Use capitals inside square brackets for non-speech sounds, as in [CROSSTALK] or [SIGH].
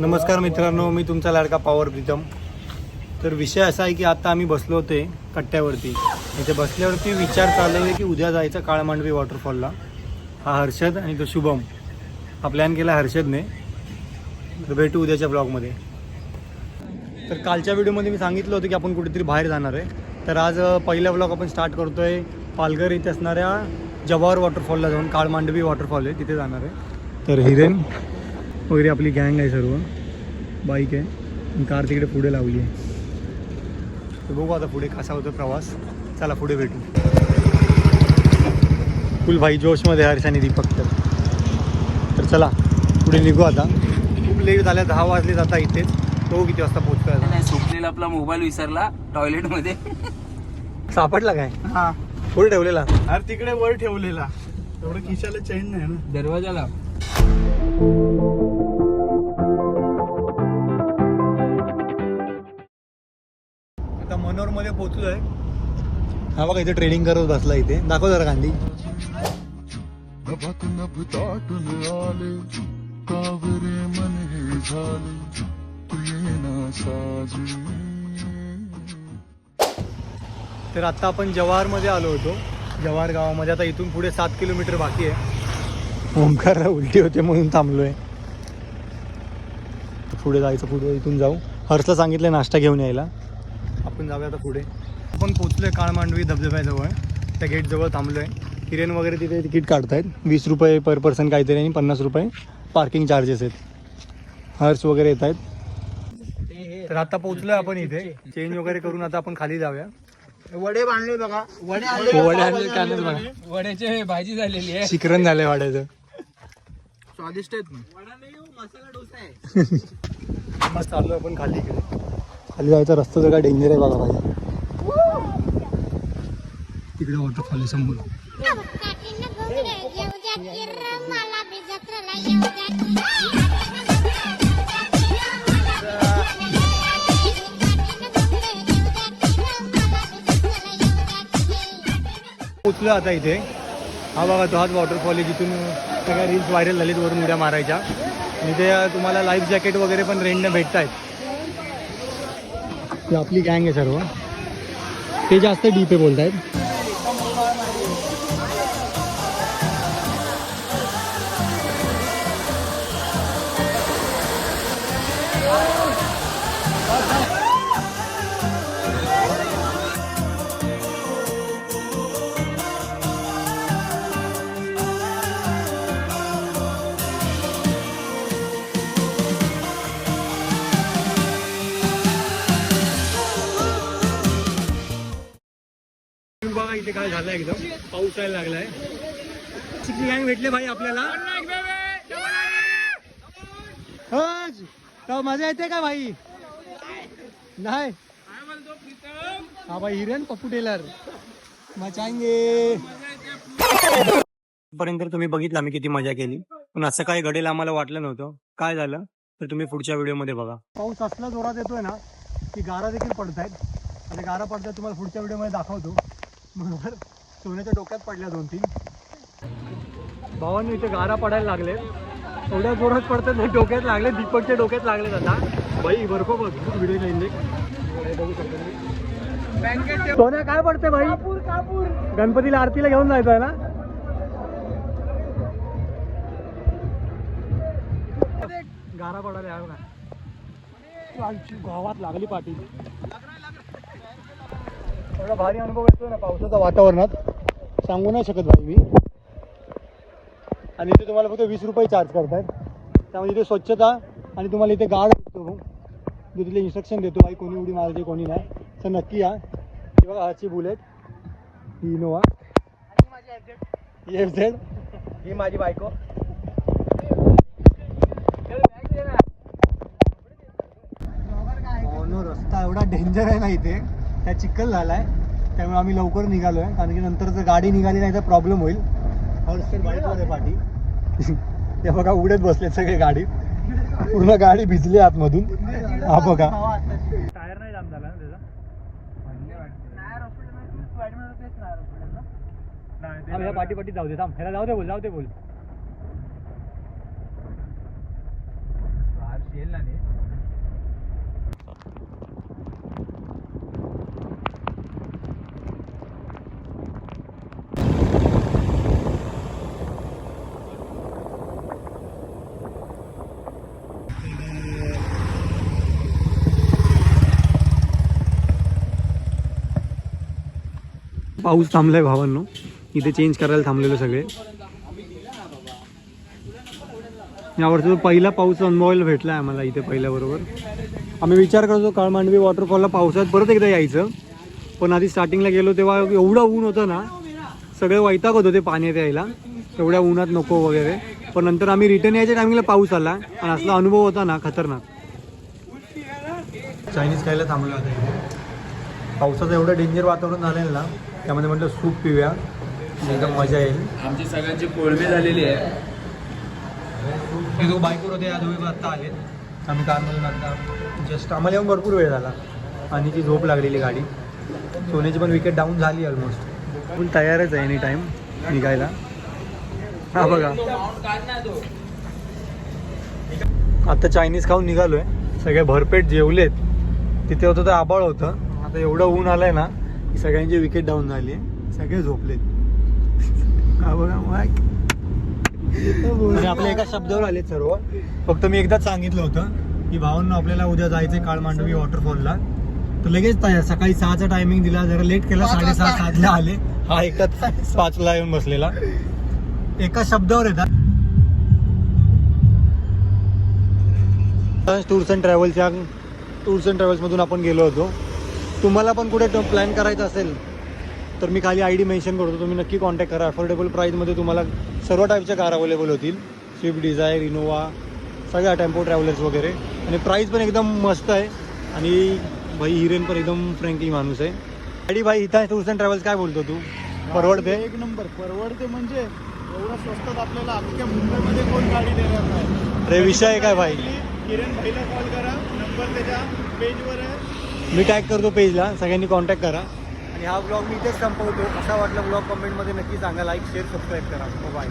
नमस्कार मित्रांनो मी तुमचा लाडका पॉवर प्रीतम. तर विषय असा आहे की आता आम्ही बसलो होते कट्ट्यावरती. इथे बसल्यावरती विचार चालू आहे की उद्या जायचं काळमांडवी वॉटरफॉलला हा हर्षद आणि तो शुभम. हा प्लॅन केला हर्षदने. तर भेटू उद्याच्या ब्लॉगमध्ये तर कालच्या व्हिडिओमध्ये मी सांगितलं होतं की आपण कुठेतरी बाहेर जाणार आहे. तर आज पहिला ब्लॉग आपण स्टार्ट करतो आहे पालघर इथे असणाऱ्या जवाहर वॉटरफॉलला जाऊन काळमांडवी वॉटरफॉल आहे तिथे जाणार आहे. तर हिरेन वगैरे आपली गँग आहे सर्व. बाईक आहे. कार तिकडे पुढे लावली आहे. तर बघू आता पुढे कसा होतो प्रवास. चला पुढे भेटू. फुल भाई जोशमध्ये हर्ष आणि दीपक तर. तर चला पुढे निघू आता. खूप लेट झाल्या दहा वाजले जाता इथेच तो किती वाजता पोहोचतोय नाही सुटलेला आपला मोबाईल विसरला टॉयलेटमध्ये सापडला काय? हा. पुढे ठेवलेला? अरे तिकडे वर ठेवलेला. एवढं खिशाला चैन नाही ना. दरवाजाला. मनोरमध्ये पोहोचलोय. हा बघा इथे ट्रेडिंग करत बसला इथे. दाखव जरा गांधी. तर आता आपण जवाहरमध्ये आलो होतो. जवाहर गावामध्ये आता इथून पुढे सात किलोमीटर बाकी आहे. ओंकारला उलटी होते म्हणून थांबलोय. पुढे जायचं पुढे इथून जाऊ. हर्षला सांगितलं नाश्ता घेऊन यायला. आपण जाऊया आता पुढे. आपण पोचलोय काळमांडवी धबधब्याजवळ. त्या गेटजवळ थांबलोय. हिरेन वगैरे तिथे तिकीट काढतायत. वीस रुपये पर पर्सन काहीतरी आणि पन्नास रुपये पार्किंग चार्जेस आहेत. हर्ष वगैरे येत आहेत तर आता पोचलोय आपण इथे. चेंज वगैरे करून आता आपण खाली जाऊया. वडे बांधले बघा. वडे आणले बघा. वड्याची भाजी झालेली आहे. शिकरण झालंय वाड्याचं. स्वादिष्ट आहेत. ना [LAUGHS] मस्त चाललो आपण खाली इकडे. खाली जायचा रस्ता तर काय डेंजर आहे बघा भाई तिकडे वॉटरफॉल आहे समोर पोचलो आता इथे. हा बघा तो हाच वॉटरफॉल आहे. जिथून सगळ्या रील्स व्हायरल झालीत वरून उड्या मारायच्या. इथे ते तुम्हाला लाईफ जॅकेट वगैरे पण रेंटनं भेटत आहेत आपली गँग आहे सर्व. ते जास्त डीप आहे आहेत इथे काय झालं एकदम. पाऊस यायला लागलाय. किती गँग भेटले भाई आपल्याला. मजा येते का भाई? नाही. हा भाई हिरेन पप्पू टेलर. मचांगे. पर्यंत तुम्ही बघितलं आम्ही किती मजा केली. पण असं काय घडेल आम्हाला वाटलं नव्हतं. काय झालं? तर तुम्ही पुढच्या व्हिडिओमध्ये बघा. पाऊस असला जोरात येतोय ना की गारा देखील पडतायत. आणि गारा पडतात तुम्हाला पुढच्या व्हिडिओमध्ये दाखवतो. बरोबर. सोन्याच्या डोक्यात पडल्या दोन तीन. भावांनी इथे गारा पडायला लागले. एवढ्या जोरात पडतात नाही डोक्यात लागले दीपकच्या डोक्यात लागले आता. बाई बर्फ बघ व्हिडिओ नाही सोन्या काय पडते भाई गणपतीला आरतीला घेऊन जायचं आहे ना? गारा पडायला गावात लागली पाठी एवढा भारी अनुभव येतो ना पावसाच्या वातावरणात सांगू नाही शकत भाई मी. आणि इथे तुम्हाला फक्त वीस रुपये चार्ज करतायत. त्यामध्ये इथे स्वच्छता आणि तुम्हाला इथे गार्ड भेटतो. जो तिथले इन्स्ट्रक्शन देतो भाई कोणी उडी मारायची कोणी नाही. तर नक्की या. किंवा बघा हाची बुलेट ही इनोवा एफ झेड ही माझी बायको. रस्ता एवढा डेंजर आहे ना इथे. त्या चिखल झालाय. त्यामुळे आम्ही लवकर निघालोय. कारण की नंतर जर गाडी निघाली नाही तर प्रॉब्लेम होईल. बाईकवर आहे पाठी. [LAUGHS] ते बघा उडत बसले सगळे गाडीत पूर्ण गाडी भिजली आतमधून. हा बघा. टायर नाही जाम झाला ना त्याचा? पाठी पाठी जाऊ दे थांब. ह्याला जाऊ दे बोल जाऊ दे बोल. पाऊस थांबलाय भावांनो. इथे चेंज करायला थांबलेलो सगळे. यावरचा पहिला पाऊस अनुभवायला भेटला आहे आम्हाला इथे पहिल्याबरोबर. आम्ही विचार करतो काळमांडवी वॉटरफॉलला पावसात परत एकदा यायचं. पण आधी स्टार्टिंगला गेलो तेव्हा एवढं ऊन होतं ना सगळे वैताग होत होते पाण्यात यायला. एवढ्या उन्हात नको वगैरे. पण नंतर आम्ही रिटर्न यायच्या टायमिंगला पाऊस आला. आणि असला अनुभव होता ना खतरनाक. चायनीज खायला थांबलो आता. पावसाचं एवढं डेंजर वातावरण झालेलं ना त्यामध्ये म्हटलं सूप पिऊया एकदम मजा येईल. आमची सगळ्यांची कोळमे झालेली आहे. दो बाईकवर होते या दोघे आत्ता आले आम्ही कारमधून आता जस्ट आम्हाला येऊन भरपूर वेळ झाला. आणि ती झोप लागलेली गाडी. सोन्याची पण विकेट डाऊन झाली ऑलमोस्ट फुल तयारच आहे एनी टाईम निघायला. हा बघा. आता चायनीज खाऊन निघालोय. सगळे भरपेट जेवलेत. तिथे होतं तर आबाळ होतं. आता एवढं ऊन आलंय ना की सगळ्यांची विकेट डाऊन झाली सगळे झोपलेत. हा बघा मग? आपल्या एका शब्दावर आले सर्व. फक्त मी एकदाच सांगितलं होतं की भावांना आपल्याला उद्या जायचंय काळ मांडवी वॉटरफॉलला तर लगेच सकाळी सहाचा टायमिंग दिला जरा लेट केला साडेसहा सातला आले. हा एकच पाचला येऊन बसलेला. एका शब्दावर येतात. टूर्स अँड ट्रॅव्हलच्या टूर्स अँड ट्रॅव्हल्समधून आपण गेलो होतो. तुम्हाला पण कुठे प्लॅन करायचा असेल तर मी खाली आय डी मेन्शन करतो. तुम्ही नक्की कॉन्टॅक्ट करा. अफोर्डेबल प्राईजमध्ये तुम्हाला सर्व टाईपच्या कार अवेलेबल होतील. स्विफ्ट डिझायर इनोवा सगळ्या टेम्पो ट्रॅव्हलर्स वगैरे. आणि प्राईस पण एकदम मस्त आहे. आणि भाई हिरेन पण एकदम फ्रँकली माणूस आहे. गाडी भाई इथं टूर्स अँड ट्रॅव्हल्स काय बोलतो तू? परवडते? एक नंबर. परवडते म्हणजे एवढं स्वस्तात आपल्याला अख्ख्या मुंबईमध्ये कोण गाडी देणार नाही. अरे विषय काय भाई? किरण भाईला कॉल करा. नंबर त्याच्या पेजवर आहे. मी टॅग करतो पेजला सगळ्यांनी कॉन्टॅक्ट करा. आणि हा ब्लॉग मी इथेच संपवतो. असा वाटला ब्लॉग कमेंटमध्ये नक्की सांगा. लाईक शेअर सबस्क्राईब करा. बाय